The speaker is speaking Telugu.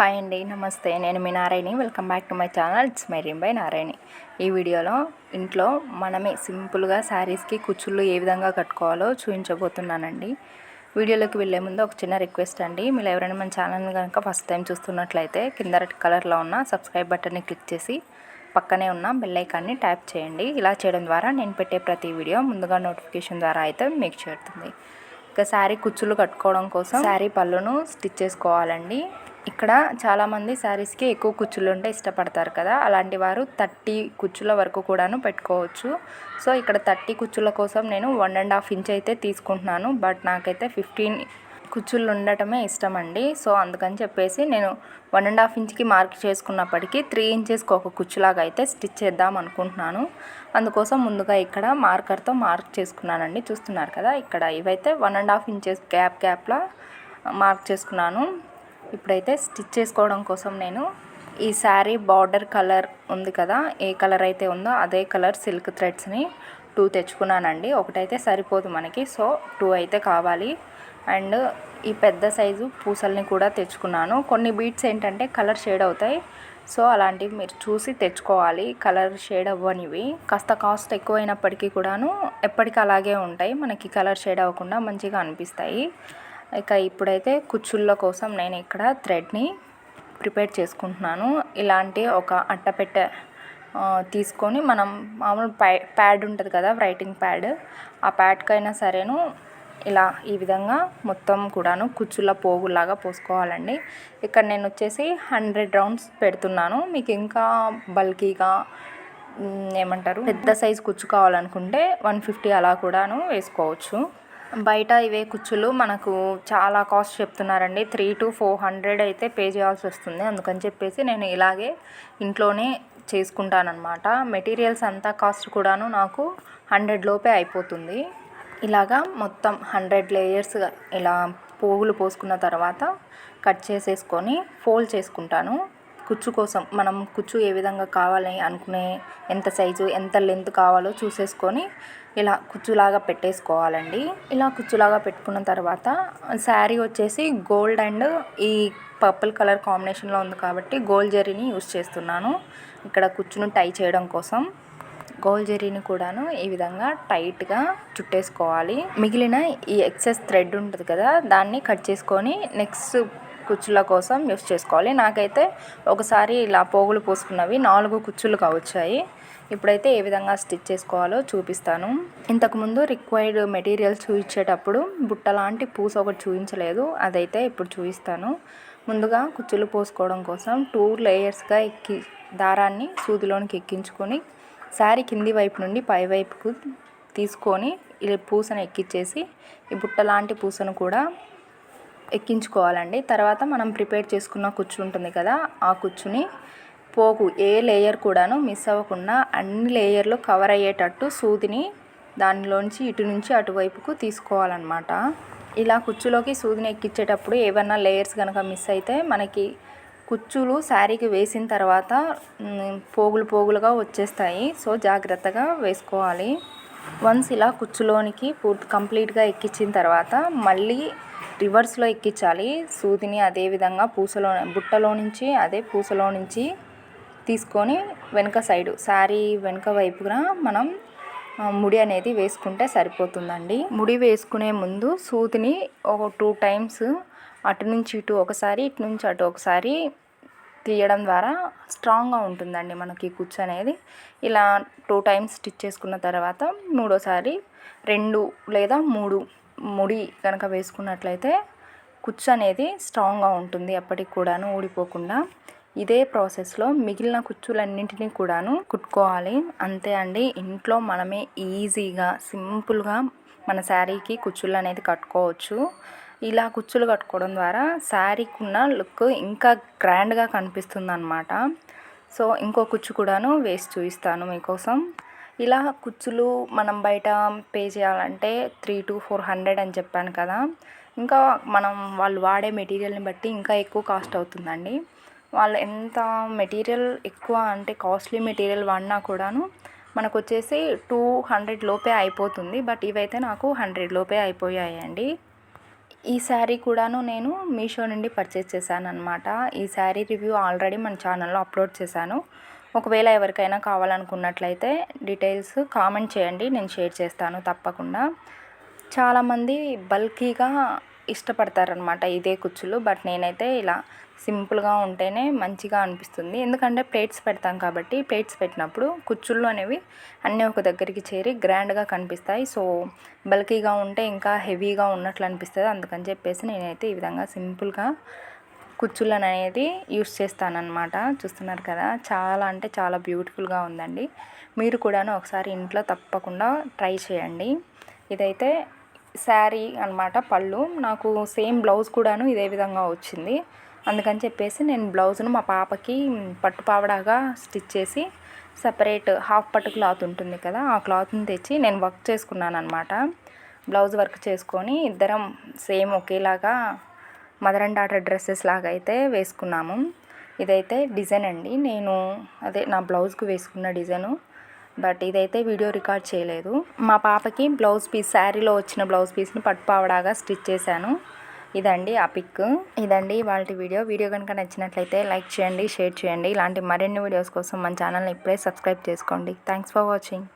హాయ్ అండి నమస్తే. నేను మీ Narayani. Welcome back to my channel. It's my రీమ్ by Narayani. ఈ వీడియోలో ఇంట్లో మనమే సింపుల్గా శారీస్కి కుచ్చుళ్ళు ఏ విధంగా కట్టుకోవాలో చూపించబోతున్నానండి. వీడియోలోకి వెళ్ళే ముందు ఒక చిన్న రిక్వెస్ట్ అండి. మీరు ఎవరైనా మన ఛానల్ని కనుక ఫస్ట్ టైం చూస్తున్నట్లయితే కింద రెడ్ కలర్లో ఉన్న సబ్స్క్రైబ్ బటన్ని క్లిక్ చేసి పక్కనే ఉన్న బెల్ ఐకాన్ని ట్యాప్ చేయండి. ఇలా చేయడం ద్వారా నేను పెట్టే ప్రతి వీడియో ముందుగా నోటిఫికేషన్ ద్వారా అయితే మీకు చేరుతుంది. ఇక శారీ కుచ్చులు కట్టుకోవడం కోసం శారీ పళ్ళును స్టిచ్ చేసుకోవాలండి. ఇక్కడ చాలామంది శారీస్కి ఎక్కువ కుచ్చులు ఉంటే ఇష్టపడతారు కదా. అలాంటి వారు థర్టీ కుచ్చుల వరకు కూడాను పెట్టుకోవచ్చు. సో ఇక్కడ థర్టీ కుచ్చుల కోసం నేను వన్ అండ్ హాఫ్ ఇంచ్ అయితే తీసుకుంటున్నాను. బట్ నాకైతే ఫిఫ్టీన్ కుచ్చులు ఉండటమే ఇష్టం అండి సో అందుకని చెప్పేసి నేను వన్ అండ్ హాఫ్ ఇంచ్కి మార్క్ చేసుకున్నప్పటికీ త్రీ ఇంచెస్కి ఒక కుచ్చులాగా అయితే స్టిచ్ చేద్దాం అనుకుంటున్నాను. అందుకోసం ముందుగా ఇక్కడ మార్కర్తో మార్క్ చేసుకున్నానండి. చూస్తున్నారు కదా ఇక్కడ ఇవైతే one and half inches gap గ్యాప్లో మార్క్ చేసుకున్నాను. ఇప్పుడైతే స్టిచ్ చేసుకోవడం కోసం నేను ఈ శారీ బార్డర్ కలర్ ఉంది కదా ఏ కలర్ అయితే ఉందో అదే కలర్ సిల్క్ థ్రెడ్స్ని టూ తెచ్చుకున్నానండి. ఒకటైతే సరిపోదు మనకి సో టూ అయితే కావాలి. అండ్ ఈ పెద్ద సైజు పూసల్ని కూడా తెచ్చుకున్నాను. కొన్ని బీట్స్ ఏంటంటే కలర్ షేడ్ అవుతాయి సో అలాంటివి మీరు చూసి తెచ్చుకోవాలి. కలర్ షేడ్ అవ్వనివి. కాస్త కాస్ట్ ఎక్కువైనప్పటికీ కూడాను ఎప్పటికీ అలాగే ఉంటాయి. మనకి కలర్ షేడ్ అవ్వకుండా మంచిగా అనిపిస్తాయి. ఇక ఇప్పుడైతే కుచ్చుళ్ళ కోసం నేను ఇక్కడ థ్రెడ్ని ప్రిపేర్ చేసుకుంటున్నాను. ఇలాంటి ఒక అట్టపెట్టె తీసుకొని మనం మామూలు ప్యా ప్యాడ్ ఉంటుంది కదా రైటింగ్ ప్యాడ్ ఆ ప్యాడ్కైనా సరేను ఇలా ఈ విధంగా మొత్తం కూడాను కుచ్చుల పోగులాగా పోసుకోవాలండి. ఇక్కడ నేను వచ్చేసి హండ్రెడ్ రౌండ్స్ పెడుతున్నాను. మీకు ఇంకా బల్కీగా ఏమంటారు పెద్ద సైజ్ కుచ్చు కావాలనుకుంటే వన్ ఫిఫ్టీ అలా కూడాను వేసుకోవచ్చు. బయట ఇవే కుచ్చులు మనకు చాలా కాస్ట్ చెప్తున్నారండి. త్రీ టు ఫోర్ హండ్రెడ్ అయితే పే చేయాల్సి వస్తుంది. అందుకని చెప్పేసి నేను ఇలాగే ఇంట్లోనే చేసుకుంటానమాట మెటీరియల్స్ అంతా కాస్ట్ కూడాను నాకు హండ్రెడ్ లోపే అయిపోతుంది. ఇలాగా మొత్తం హండ్రెడ్ లేయర్స్గా ఇలా పోగులు పోసుకున్న తర్వాత కట్ చేసేసుకొని ఫోల్డ్ చేసుకుంటాను. కుచ్చు కోసం మనం కుచ్చు ఏ విధంగా కావాలి అనుకునే ఎంత సైజు ఎంత లెంత్ కావాలో చూసేసుకొని ఇలా కుచ్చులాగా పెట్టేసుకోవాలండి. ఇలా కుచ్చులాగా పెట్టుకున్న తర్వాత శారీ వచ్చేసి గోల్డ్ అండ్ ఈ పర్పుల్ కలర్ కాంబినేషన్లో ఉంది కాబట్టి గోల్డ్ జరీని యూస్ చేస్తున్నాను. ఇక్కడ కుచ్చును టై చేయడం కోసం గోల్ జరీని కూడాను ఈ విధంగా టైట్గా చుట్టేసుకోవాలి. మిగిలిన ఈ ఎక్సెస్ థ్రెడ్ ఉంటుంది కదా దాన్ని కట్ చేసుకొని నెక్స్ట్ కుచ్చుల కోసం యూస్ చేసుకోవాలి. నాకైతే ఒకసారి ఇలా పోగులు పోసుకున్నవి నాలుగు కుచ్చులుగా వచ్చాయి ఇప్పుడైతే ఏ విధంగా స్టిచ్ చేసుకోవాలో చూపిస్తాను. ఇంతకుముందు రిక్వైర్డ్ మెటీరియల్స్ చూపించేటప్పుడు బుట్ట లాంటి పూస ఒకటి చూపించలేదు అదైతే ఇప్పుడు చూపిస్తాను ముందుగా కుచ్చులు పోసుకోవడం కోసం టూ లేయర్స్గా ఎక్కి దారాన్ని సూదిలోనికి ఎక్కించుకొని శారీ కింది వైపు నుండి పై వైపుకు తీసుకొని ఈ పూసను ఎక్కించేసి ఈ బుట్ట లాంటి పూసను కూడా ఎక్కించుకోవాలండి. తర్వాత మనం ప్రిపేర్ చేసుకున్న కుచ్చు ఉంటుంది కదా ఆ కుచ్చుని పోగు ఏ లేయర్ కూడాను మిస్ అవ్వకుండా అన్ని లేయర్లు కవర్ అయ్యేటట్టు సూదిని దానిలోంచి ఇటు నుంచి అటువైపుకు తీసుకోవాలన్నమాట. ఇలా కుచ్చులోకి సూదిని ఎక్కించేటప్పుడు ఏమన్నా లేయర్స్ కనుక మిస్ అయితే మనకి కుచ్చులు శారీకి వేసిన తర్వాత పోగులు పోగులుగా వచ్చేస్తాయి. సో జాగ్రత్తగా వేసుకోవాలి. వన్స్ ఇలా కుచ్చులోనికి పూర్తి కంప్లీట్గా ఎక్కించిన తర్వాత మళ్ళీ రివర్స్లో ఎక్కించాలి. సూదిని అదేవిధంగా పూసలో బుట్టలో నుంచి అదే పూసలో నుంచి తీసుకొని వెనుక సైడు శారీ వెనుక వైపున మనం ముడి అనేది వేసుకుంటే సరిపోతుందండి. ముడి వేసుకునే ముందు సూదిని ఒక టూ టైమ్స్ అటు నుంచి ఇటు ఒకసారి ఇటు నుంచి అటు ఒకసారి తీయడం ద్వారా స్ట్రాంగ్గా ఉంటుందండి మనకి కుచ్చు అనేది. ఇలా టూ టైమ్స్ స్టిచ్ చేసుకున్న తర్వాత మూడోసారి రెండు లేదా మూడు ముడి కనుక వేసుకున్నట్లయితే కుచ్చు అనేది స్ట్రాంగ్గా ఉంటుంది ఎప్పటికి కూడాను ఊడిపోకుండా. ఇదే ప్రాసెస్లో మిగిలిన కుచ్చులన్నింటినీ కూడాను కుట్టుకోవాలి. అంతే అండి ఇంట్లో మనమే ఈజీగా సింపుల్గా మన శారీకి కుచ్చులు అనేది కట్టుకోవచ్చు. ఇలా కుచ్చులు కట్టుకోవడం ద్వారా శారీకి ఉన్న లుక్ ఇంకా గ్రాండ్గా కనిపిస్తుంది అనమాట సో ఇంకో కుచ్చు కూడాను వేసి చూపిస్తాను మీకోసం. ఇలా కుచ్చులు మనం బయట పే చేయాలంటే త్రీ టు ఫోర్ హండ్రెడ్ అని చెప్పాను కదా. ఇంకా మనం వాళ్ళు వాడే మెటీరియల్ని బట్టి ఇంకా ఎక్కువ కాస్ట్ అవుతుందండి. వాళ్ళు ఎంత మెటీరియల్ ఎక్కువ అంటే కాస్ట్లీ మెటీరియల్ వాడినా కూడాను మనకు వచ్చేసి టూ హండ్రెడ్ లోపే అయిపోతుంది. బట్ ఇవైతే నాకు హండ్రెడ్ లోపే అయిపోయాయండి. ఈ శారీ కూడాను నేను మీషో నుండి పర్చేస్ చేశాను అనమాట ఈ శారీ రివ్యూ ఆల్రెడీ మన ఛానల్లో అప్లోడ్ చేశాను. ఒకవేళ ఎవరికైనా కావాలనుకున్నట్లయితే డీటెయిల్స్ కామెంట్ చేయండి నేను షేర్ చేస్తాను తప్పకుండా. చాలామంది బల్కీగా ఇష్టపడతారనమాట ఇదే కుచ్చులు బట్ నేనైతే ఇలా సింపుల్గా ఉంటేనే మంచిగా అనిపిస్తుంది. ఎందుకంటే ప్లేట్స్ పెడతాం కాబట్టి ప్లేట్స్ పెట్టినప్పుడు కుచ్చుళ్ళు అనేవి అన్నీ ఒక దగ్గరికి చేరి గ్రాండ్గా కనిపిస్తాయి. సో బల్కీగా ఉంటే ఇంకా హెవీగా ఉన్నట్లు అనిపిస్తుంది. అందుకని చెప్పేసి నేనైతే ఈ విధంగా సింపుల్గా కుచ్చులను అనేది యూస్ చేస్తానన్నమాట. చూస్తున్నారు కదా చాలా అంటే చాలా బ్యూటిఫుల్గా ఉందండి. మీరు కూడాను ఒకసారి ఇంట్లో తప్పకుండా ట్రై చేయండి. ఇదైతే శారీ అనమాట పళ్ళు. నాకు సేమ్ బ్లౌజ్ కూడాను ఇదే విధంగా వచ్చింది. అందుకని చెప్పేసి నేను బ్లౌజ్ను మా పాపకి పట్టుపావడాగా స్టిచ్ చేసి సపరేట్ హాఫ్ పట్టు క్లాత్ ఉంటుంది కదా ఆ క్లాత్ని తెచ్చి నేను వర్క్ చేసుకున్నాను అనమాట బ్లౌజ్ వర్క్ చేసుకొని ఇద్దరం సేమ్ ఒకేలాగా మదర్ అండ్ డాటర్ డ్రెస్సెస్ లాగా అయితే వేసుకున్నాము. ఇదైతే డిజైన్ అండి. నేను అదే నా బ్లౌజ్కి వేసుకున్న డిజైను. బట్ ఇదైతే వీడియో రికార్డ్ చేయలేదు. మా పాపకి బ్లౌజ్ పీస్ శారీలో వచ్చిన బ్లౌజ్ పీస్ని పట్టుపావడాగా స్టిచ్ చేశాను. ఇదండి ఆ పిక్. ఇదండి వాళ్ళ వీడియో. వీడియో కనుక నచ్చినట్లయితే లైక్ చేయండి షేర్ చేయండి. ఇలాంటి మరిన్ని వీడియోస్ కోసం మన ఛానల్ని ఇప్పుడే సబ్స్క్రైబ్ చేసుకోండి. Thanks for watching.